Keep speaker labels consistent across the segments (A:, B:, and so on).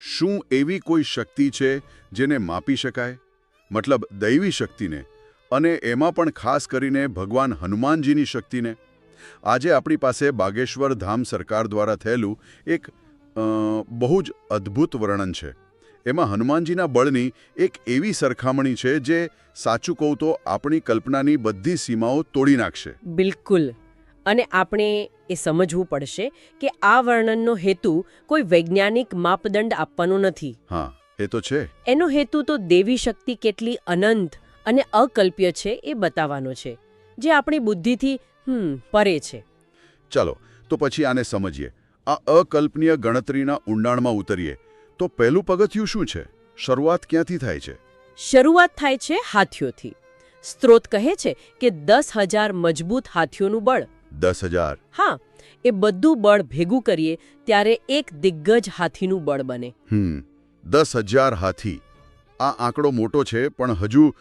A: શું એવી કોઈ શક્તિ છે જેને માપી શકાય? મતલબ દૈવી શક્તિને. અને એમાં પણ ખાસ કરીને ભગવાન હનુમાનજીની શક્તિને. આજે આપણી પાસે બાગેશ્વર ધામ સરકાર દ્વારા થયેલું એક બહુ જ અદ્ભુત વર્ણન છે. એમાં હનુમાનજીના બળની એક એવી સરખામણી છે જે સાચું કહું તો આપણી કલ્પનાની બધી સીમાઓ તોડી નાખશે.
B: બિલકુલ. અને આપણે એ સમજવું પડશે કે આ વર્ણનનો હેતુ કોઈ વૈજ્ઞાનિક માપદંડ આપવાનો નથી.
A: હા એ તો છે.
B: એનો હેતુ તો દેવી શક્તિ કેટલી અનંત અને અકલ્પ્ય છે એ બતાવવાનો છે જે આપણી બુદ્ધિથી હમ પરે છે.
A: ચાલો તો પછી આને સમજીએ. આ અકલ્પનીય ગણતરીના ઊંડાણમાં ઉતરીએ. તો પહેલું પગથિયું શું છે? શરૂઆત ક્યાંથી થાય છે?
B: શરૂઆત થાય છે હાથીઓથી. સ્ત્રોત કહે છે કે દસ હજાર મજબૂત હાથીઓનું બળ.
A: દસ હજાર.
B: હા એ બધું બળ ભેગું કરીએ ત્યારે એક દિગ્ગજ હાથીનું બળ બને.
A: હમ દસ હજાર હાથી. આ આંકડો મોટો છે પણ હજુ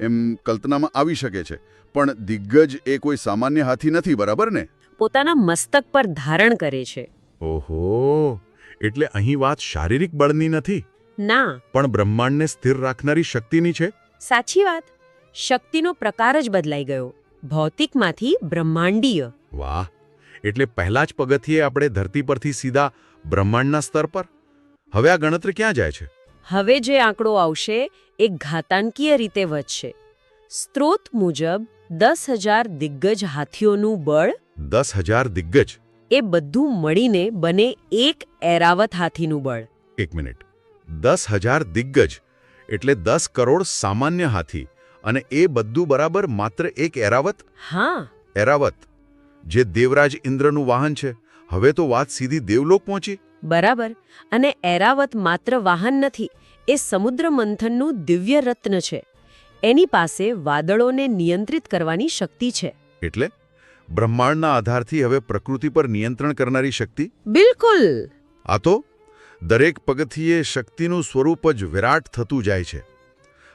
A: એમ કલ્પનામાં આવી શકે છે. પણ દિગ્ગજ એ કોઈ સામાન્ય હાથી નથી બરાબર ને?
B: પોતાના મસ્તક પર ધારણ કરે છે.
C: ઓહો એટલે અહીં વાત શારીરિક બળની નથી?
B: ના.
C: પણ બ્રહ્માંડને સ્થિર રાખનારી શક્તિની છે?
B: સાચી વાત. શક્તિનો પ્રકાર જ બદલાઈ ગયો. ભૌતિકમાંથી બ્રહ્માંડીય.
C: વાહ એટલે પહેલા જ પગથિયે આપણે ધરતી પરથી સીધા બ્રહ્માંડના સ્તર પર? હવે આ ગણતરી ક્યાં જાય છે?
B: હવે જે આંકડો આવશે એ ઘાતાંકીય રીતે વધશે. સ્ત્રોત મુજબ દસ હજાર દિગ્ગજ હાથીઓનું બળ
C: દસ હજાર દિગ્ગજ.
B: એ બધું મળીને બને એક એરાવત હાથીનું બળ.
C: એક મિનિટ. દસ હજાર દિગ્ગજ એટલે દસ કરોડ સામાન્ય હાથી. અને એ બધું બરાબર માત્ર એક એરાવત?
B: હા.
C: એરાવત જે દેવરાજ ઇન્દ્રનું વાહન છે. હવે તો વાત સીધી દેવલોક પહોંચી.
B: બરાબર. અને એરાવત માત્ર વાહન નથી એ સમુદ્ર મંથનનું દિવ્ય રત્ન છે. એની પાસે વાદળોને નિયંત્રિત કરવાની શક્તિ છે.
C: એટલે? બ્રહ્માંડના આધારથી હવે પ્રકૃતિ પર નિયંત્રણ કરનારી શક્તિ?
B: બિલકુલ.
C: આ તો દરેક પગથિયે શક્તિનું સ્વરૂપ જ વિરાટ થતું જાય છે.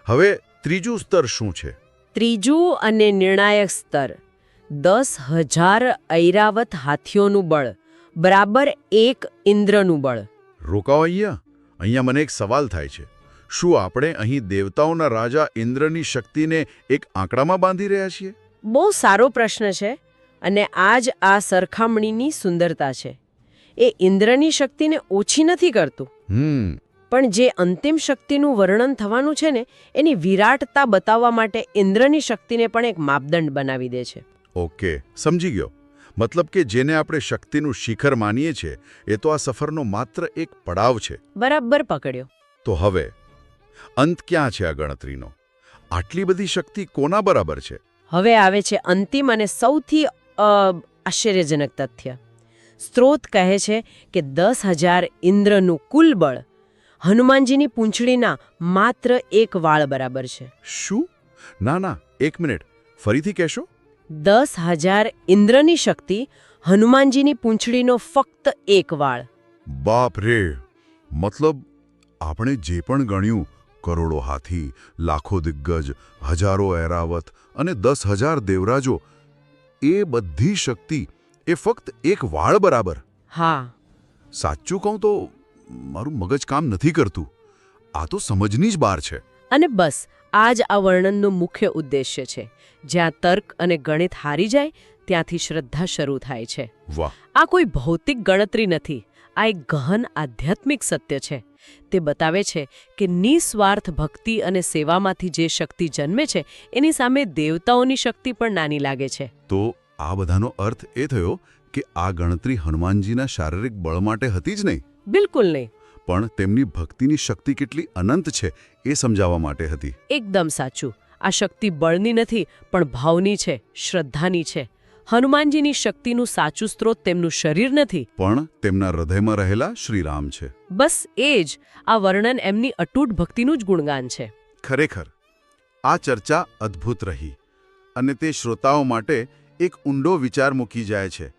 C: હવે ત્રીજું સ્તર શું છે?
B: ત્રીજું અને નિર્ણાયક સ્તર. દસ હજાર ઐરાવત હાથીઓનું બળ. બરાબર એક ઇન્દ્રનું બળ.
C: રોકાઓ અહીંયા. અહીંયા મને એક સવાલ થાય છે. શું આપણે અહીં દેવતાઓના રાજા ઇન્દ્રની શક્તિને એક આંકડામાં બાંધી રહ્યા છીએ?
B: બહુ સારો પ્રશ્ન છે અને આ જ આ સરખામણીની સુંદરતા છે. એ ઇન્દ્રની શક્તિને ઓછી નથી કરતું.
C: હમ.
B: પણ જે અંતિમ શક્તિનું વર્ણન થવાનું છે ને એની વિરાટતા બતાવવા માટે ઇન્દ્રની શક્તિને પણ એક માપદંડ બનાવી દે છે.
C: ઓકે સમજી ગયો. મતલબ કે જેને આપણે શક્તિનું શિખર માનીએ છીએ એ તો આ સફરનો માત્ર એક પડાવ છે.
B: બરાબર પકડ્યો.
C: તો હવે અંત ક્યાં છે આ ગણતરીનો? આટલી બધી શક્તિ કોના બરાબર છે?
B: હવે આવે છે અંતિમ અને સૌથી આશ્ચર્યજનક તથ્ય. સ્ત્રોત કહે છે કે દસ હજાર ઇન્દ્રનું કુલ બળ હનુમાનજીની પૂંછડીના માત્ર એક વાળ બરાબર છે.
C: શું? ના ના એક મિનિટ. ફરીથી કહેશો?
B: દસ હજાર ઇન્દ્રની શક્તિ હનુમાનજીની પૂંછડીનો ફક્ત એક વાળ.
A: બાપ રે મતલબ આપણે જે પણ ગણ્યું કરોડો હાથી લાખો દિગ્ગજ હજારો એરાવત અને દસ હજાર દેવરાજો એ બધી શક્તિ એ ફક્ત એક વાળ બરાબર.
B: હા.
A: સાચું કહું તો મારું મગજ કામ નથી કરતું. આ તો સમજની જ બહાર છે.
B: અને બસ આ જ આ વર્ણનનો મુખ્ય ઉદ્દેશ્ય છે. જ્યાં તર્ક અને ગણિત હારી જાય ત્યાંથી શ્રદ્ધા શરૂ થાય છે.
A: વાહ.
B: આ કોઈ ભૌતિક ગણતરી નથી આ એક ગહન આધ્યાત્મિક સત્ય છે. તે બતાવે છે કે નિસ્વાર્થ ભક્તિ અને સેવામાંથી જે શક્તિ જન્મે છે એની સામે દેવતાઓની શક્તિ પણ નાની લાગે છે.
A: તો આ બધાનો અર્થ એ થયો કે આ ગણતરી હનુમાનજીના શારીરિક બળ માટે હતી જ નહીં?
B: બિલકુલ નહીં.
A: પણ તેમની ભક્તિની શક્તિ કેટલી અનંત છે એ સમજાવવા માટે હતી.
B: એકદમ સાચું. આ શક્તિ બળની નથી પણ ભાવની છે શ્રદ્ધાની છે. હનુમાનજીની શક્તિનું સાચું સ્ત્રોત તેમનું શરીર નથી.
A: પણ તેમના હૃદયમાં રહેલા શ્રીરામ છે.
B: બસ એ જ. આ વર્ણન એમની અટૂટ ભક્તિનું જ ગુણગાન છે.
A: ખરેખર આ ચર્ચા અદ્ભુત રહી અને તે શ્રોતાઓ માટે એક ઊંડો વિચાર મૂકી જાય છે.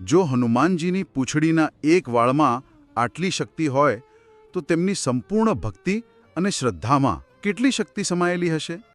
A: જો હનુમાનજીની પૂંછડીના એક વાળમાં આટલી શક્તિ હોય તો તેમની સંપૂર્ણ ભક્તિ અને શ્રદ્ધામાં કેટલી શક્તિ સમાયેલી હશે?